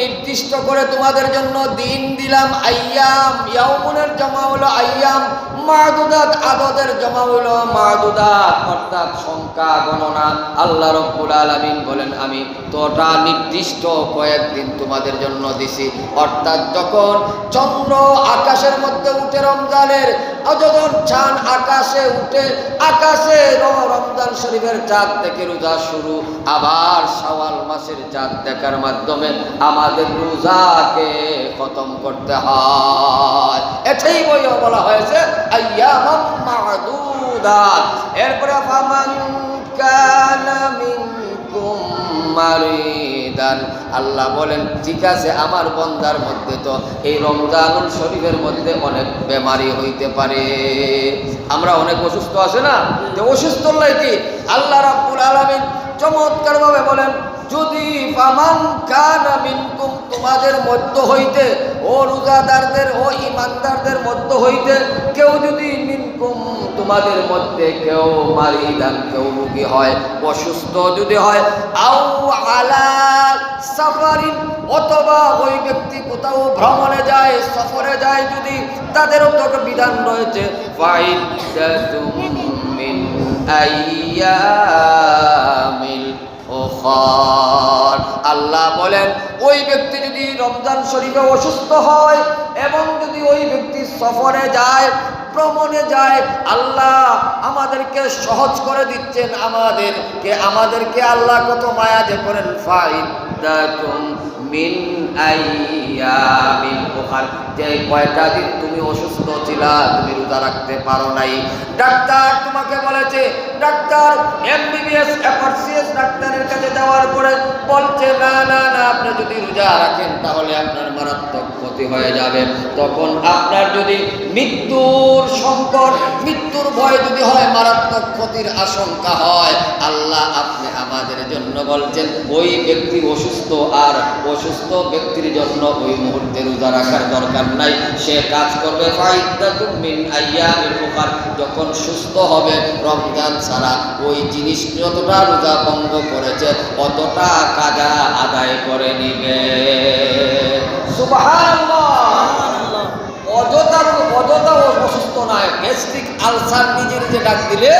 নির্দিষ্ট করে তোমাদের জন্য দিন দিলাম আইয়াম ইয়াউমুনের জমা হলো আইয়াম। মাদুদাত আদদের জমা হলো মাদুদাত, অর্থাৎ সংখ্যা, গণনা। আল্লাহ রব্বুল আলামিন বলেন, আমি তোটা নির্দিষ্ট কয়েকদিন তোমাদের জন্য দিছি। অর্থাৎ যখন চন্দ্র আকাশের মধ্যে উঠে রমজানের যখন চাঁদ আকাশে উঠে আকাশে রমজান শরীফের চাঁদ থেকে রোজা শুরু, আবার শাওয়াল মাসের চাঁদ দেখার মাধ্যমে আমাদের রোজাকে খতম করতে হয়। এটাই বই বলা হয়েছে এরপরে আল্লাহ বলেন, ঠিক আছে, আমার বন্দার মধ্যে তো এই রমজানুল শরীফের মধ্যে অনেক বেমারি হইতে পারে। আমরা অনেক অসুস্থ আছে না? অসুস্থ কি? আল্লাহ রাব্বুল আলামিন চমৎকার ভাবে বলেন যদি ফামান কানা মিনকুম, তোমাদের মধ্য হইতে, ও রোজাদারদের, ও ইমানদারদের মধ্য হইতে, কেউ যদি মিনকুম, তোমাদের মধ্যে কেউ মারিদান, কেউ রোগী হয়, অসুস্থ যদি হয় আউ আলা সাফারিন, অথবা ওই ব্যক্তি কোথাও ভ্রমণে যায়, সফরে যায় যদি তাদেরও তো একটা বিধান রয়েছে, ফাইদাতুম মিন আইয়ামিল আল্লাহ বলেন, ওই ব্যক্তি যদি রমজান শরীফে অসুস্থ হয় এবং যদি ওই ব্যক্তি সফরে যায়, ভ্রমণে যায়, আল্লাহ আমাদেরকে সহজ করে দিচ্ছেন আমাদেরকে। আমাদেরকে আল্লাহ কত মায়া যে করেন মিন যে কয়টা দিন তুমি অসুস্থ ছিলা, তুমি রোজা রাখতে পারো নাই। ডাক্তার তোমাকে বলেছে, ডাক্তার, এমবিবিএস ডাক্তারের কাছে যাওয়ার পরে বলছে না না না আপনি যদি রোজা রাখেন তাহলে মারাত্মক ক্ষতি হয়ে যাবে। তখন আপনার যদি মৃত্যুর সংকট, মৃত্যুর ভয় যদি হয়, মারাত্মক ক্ষতির আশঙ্কা হয়, আল্লাহ আপনি আমাদের জন্য বলছেন, ওই ব্যক্তি অসুস্থ আর অসুস্থ ব্যক্তির জন্য ওই মুহূর্তে রোজা রাখার দরকার নাই। সে কাজ করবে যখন সুস্থ হবে, রমজান ছাড়া ওই জিনিস যতটা রোজা ভঙ্গ করেছে, অতটা কাজা আদায় করে নিবে। অযথা অযথা অসুস্থ নয়। গ্যাস্ট্রিক আলসার নিজে নিজে ডাক দিলে